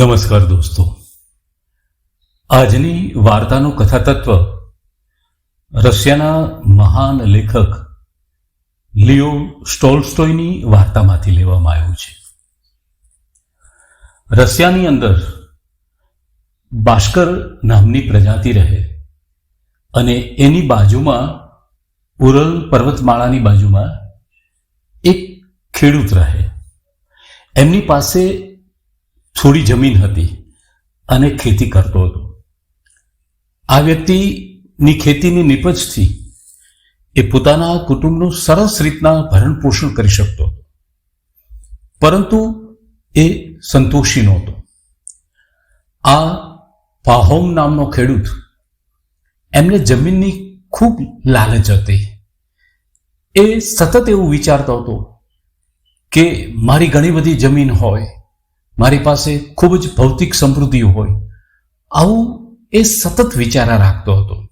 નમસ્કાર દોસ્તો. આજની વાર્તાનું કથાતત્વ રશિયાના મહાન લેખક લિયો સ્ટોલસ્ટોયની વાર્તામાંથી લેવામાં આવ્યું છે. રશિયાની અંદર બાષ્કર નામની પ્રજાતિ રહે અને એની બાજુમાં ઉરલ પર્વતમાળાની બાજુમાં એક ખેડૂત રહે. એમની પાસે થોડી જમીન હતી અને ખેતી કરતો હતો. આ વ્યક્તિની ખેતીની નિપજથી એ પોતાના કુટુંબનું સરસ રીતના ભરણ પોષણ કરી શકતો હતો. પરંતુ એ સંતોષી નહોતો. આ પાહોમ નામનો ખેડૂત એમને જમીનની ખૂબ લાલચ હતી. એ સતત એવું વિચારતો હતો કે મારી ઘણી બધી જમીન હોય મારી પાસે ખૂબ જ ભૌતિક સમૃદ્ધિ હોય. આવું એ સતત વિચારા રાખતો હતો.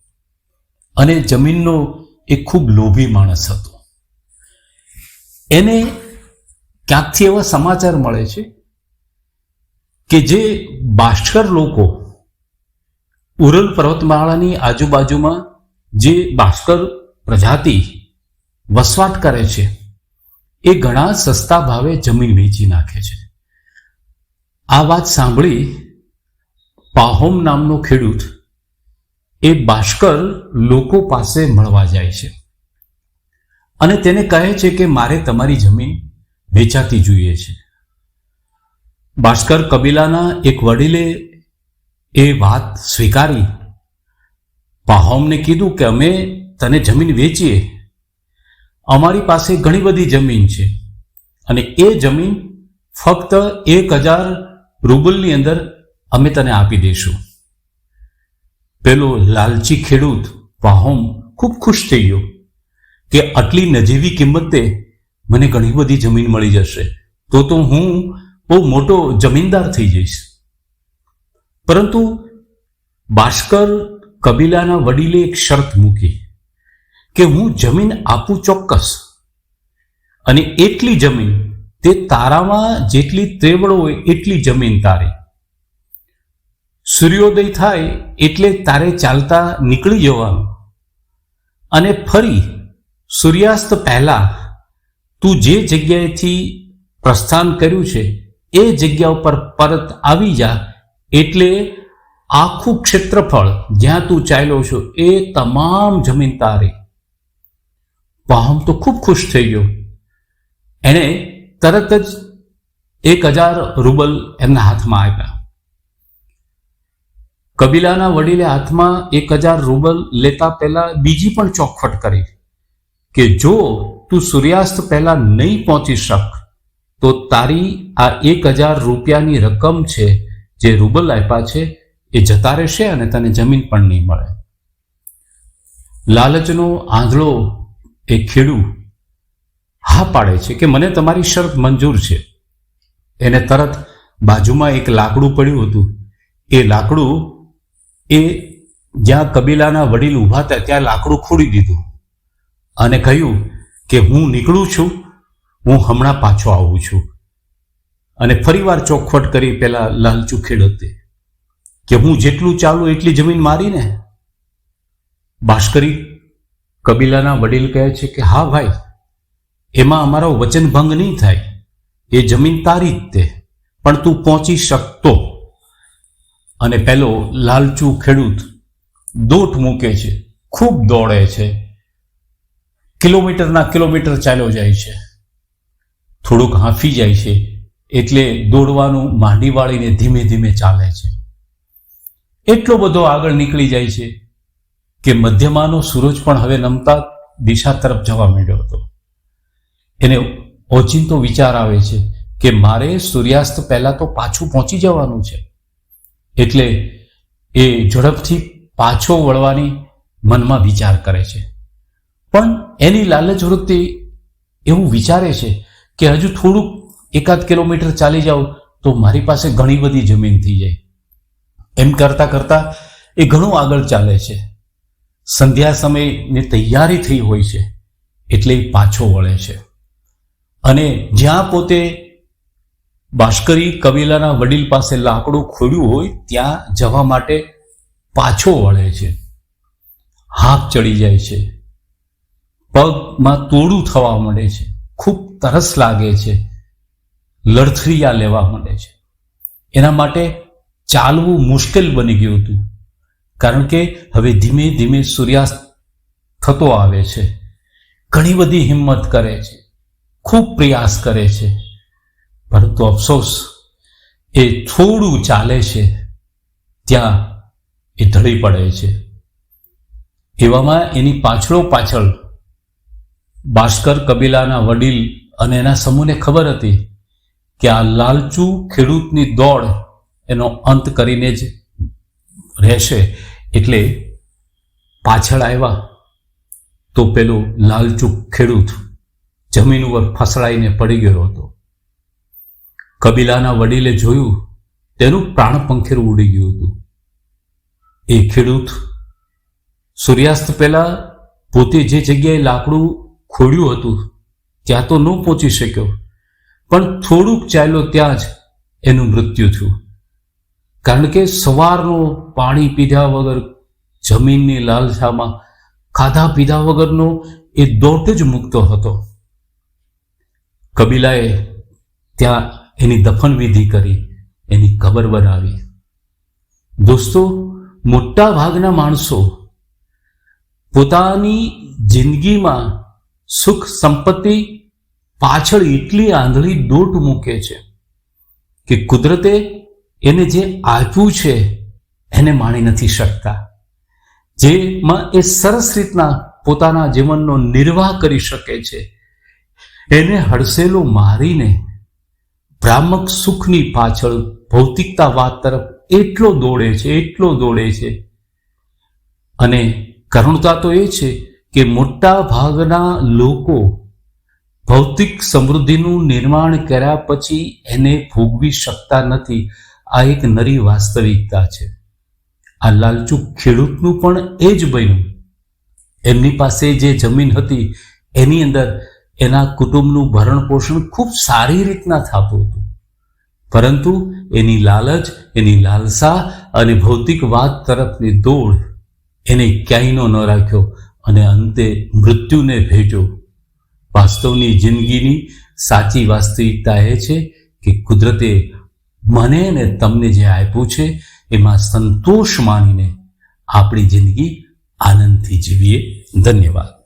અને જમીનનો એ ખૂબ લોભી માણસ હતો. એને ક્યાંકથી એવા સમાચાર મળે છે કે જે બાષ્કર લોકો ઉરલ પર્વતમાળાની આજુબાજુમાં જે બાષ્કર પ્રજાતિ વસવાટ કરે છે, એ ઘણા સસ્તા ભાવે જમીન વેચી નાખે છે. આ વાત સાંભળી પાહોમ નામનો ખેડૂત એ બાષ્કર લોકો પાસે મળવા જાય છે. અને તેને કહે છે કે મારે તમારી જમીન વેચાતી જોઈએ છે. બાષ્કર કબીલાના એક વડીલે એ વાત સ્વીકારી. પાહોમને કીધું કે અમે તને જમીન વેચીએ. અમારી પાસે ઘણી બધી જમીન છે અને એ જમીન ફક્ત એક હજાર રૂબલની અંદર અમે તને આપી દઈશું. પેલો લાલચી ખેડૂત પાહોમ ખૂબ ખુશ થઈ ગયો કે આટલી નજીવી કિંમતે મને ઘણી બધી જમીન મળી જશે. તો તો હું બહુ મોટો જમીનદાર થઈ જઈશ. પરંતુ બાષ્કર કબીલાના વડીલે એક શરત મૂકી કે હું જમીન આપું ચોક્કસ. અને એટલી જમીન તે તારામાં જેટલી ત્રેવડો હોય એટલી જમીન તારી. સૂર્યોદય થાય એટલે તારે ચાલતા નીકળી જવાનું. અને ફરી, સૂર્યાસ્ત પહેલા, તું જે જગ્યાએથી પ્રસ્થાન કર્યું છે, એ જગ્યા ઉપર પરત આવી જા, એટલે આખું ક્ષેત્રફળ જ્યાં તું ચાલ્યો છો, એ તમામ જમીન તારી. પાહમ તો ખૂબ ખુશ થઈ ગયો. એણે તરત જ એક હજાર રૂબલ એમના હાથમાં આપ્યા કબીલાના વડીલે હાથમાં એક હજાર રૂબલ લેતા પહેલા બીજી પણ ચોખવટ કરી કે, જો તું સૂર્યાસ્ત પહેલા નહીં પહોંચી શક, તો તારી આ એક હજાર રૂપિયાની રકમ છે, જે રૂબલ આપ્યા છે, એ જતા રહેશે અને તને જમીન પણ નહીં મળે. લાલચનો આંધળો એ ખેડૂ હા પાડે છે કે મને તમારી શરત મંજૂર છે. એને તરત બાજુમાં એક લાકડું પડ્યું હતું. એ લાકડું એ જ્યાં કબીલાના વડીલ ઊભા હતા ત્યાં લાકડું ખોડી દીધું. અને કહ્યું કે હું નીકળું છું, હું હમણાં પાછો આવું છું. અને ફરીવાર ચોખવટ કરી પેલા લાલચુ ખેડતે કે હું જેટલું ચાલું એટલી જમીન મારીને? બાષ્કરી કબીલાના વડીલ કહે છે કે હા ભાઈ એમાં અમારો વચનભંગ નહીં થાય. એ જમીન તારી જ તે. પણ તું પહોંચી શકતો. અને પેલો લાલચુ ખેડૂત દોટ મૂકે છે. ખૂબ દોડે છે. કિલોમીટરના કિલોમીટર ચાલ્યો જાય છે. થોડુંક હાંફી જાય છે. એટલે દોડવાનું માંડી વાળીને ધીમે ધીમે ચાલે છે. એટલો બધો આગળ નીકળી જાય છે કે મધ્યમાનો સૂરજ પણ હવે નમતા દિશા તરફ જવા માંડ્યો હતો. એને ઓચિંતો વિચાર આવે છે કે મારે સૂર્યાસ્ત પહેલા તો પાછું પહોંચી જવાનું છે. એટલે એ ઝડપથી પાછો વળવાની મનમાં વિચાર કરે છે. પણ એની લાલચ વૃત્તિ એવું વિચારે છે કે હજુ થોડુંક એકાદ કિલોમીટર ચાલી જાઉં તો મારી પાસે ઘણી બધી જમીન થઈ જાય. એમ કરતા કરતા એ ઘણું આગળ ચાલે છે. સંધ્યા સમયની તૈયારી થઈ હોય છે એટલે પાછો વળે છે. અને જ્યાં પોતે ભાષ્કરી કબીલાના વડીલ પાસે લાકડું ખોડ્યું હોય, ત્યાં જવા માટે પાછો વળે છે. હાફ ચડી જાય છે. પગમાં તોડું થવા માંડે છે. ખૂબ તરસ લાગે છે. લડથરિયા લેવા માંડે છે. એના માટે ચાલવું મુશ્કેલ બની ગયું હતું. કારણ કે હવે ધીમે ધીમે સૂર્યાસ્ત થતો આવે છે. ઘણી બધી હિંમત કરે છે. ખૂબ પ્રયાસ કરે છે. પરંતુ અફસોસ, એ થોડું ચાલે છે. ત્યાં એ ઢળી પડે છે. એવામાં એની પાછળો પાછળ ભાસ્કર કબીલાના વડીલ અને એના સમૂહને ખબર હતી કે આ લાલચુ ખેડૂતની દોડ એનો અંત કરીને જ રહેશે. એટલે પાછળ આવ્યા તો પેલું લાલચુ ખેડૂત જમીન ઉપર ફસડાઈને પડી ગયો હતો. કબીલાના વડીલે જોયું, તેનું પ્રાણ પંખેરું ઉડી ગયું હતું. એ ખેડૂત સૂર્યાસ્ત પહેલા પોતે જે જગ્યાએ લાકડું ખોડ્યું હતું, ત્યાં તો ન પહોંચી શક્યો, પણ થોડુંક ચાલ્યો ત્યાં જ એનું મૃત્યુ થયું. કારણ કે સવારનો પાણી પીધા વગર, જમીનની લાલસામાં ખાધા પીધા વગરનો એ દોટ જ મૂકતો હતો. કબીલાએ ત્યાં એની દફન વિધિ કરી, એની કબર બનાવી દોસ્તો, મોટા ભાગના માણસો પોતાની જિંદગીમાં સુખ સંપત્તિ પાછળ એટલી આંધળી દોટ મૂકે છે કે કુદરતે એને જે આપ્યું છે, એને માણી નથી શકતા. જેમાં એ સરસ રીતના પોતાના જીવનનો નિર્વાહ કરી શકે છે. એને હડસેલો મારીને ભ્રામક સુખની પાછળ ભૌતિકતાવાદ તરફ એટલો દોડે છે, એટલો દોડે છે. અને કરુણતા તો એ છે કે મોટા ભાગના લોકો ભૌતિક સમૃદ્ધિનું નિર્માણ કર્યા પછી એને ભોગવી શકતા નથી. આ એક નરી વાસ્તવિકતા છે. આ લાલચુ ખેડૂતનું પણ એ જ બન્યું. એમની પાસે જે જમીન હતી, એની અંદર એના કુટુંબનું ભરણ પોષણ ખૂબ સારી રીતના થતું હતું. પરંતુ એની લાલચ, એની લાલસા અને ભૌતિકવાદ તરફની દોડ એને ક્યાંયનો ન રાખ્યો અને અંતે મૃત્યુને ભેટ્યો. વાસ્તવની જિંદગીની સાચી વાસ્તવિકતા એ છે કે કુદરતે મને અને તમને જે આપ્યું છે, એમાં સંતોષ માનીને આપણી જિંદગી આનંદથી જીવીએ. ધન્યવાદ.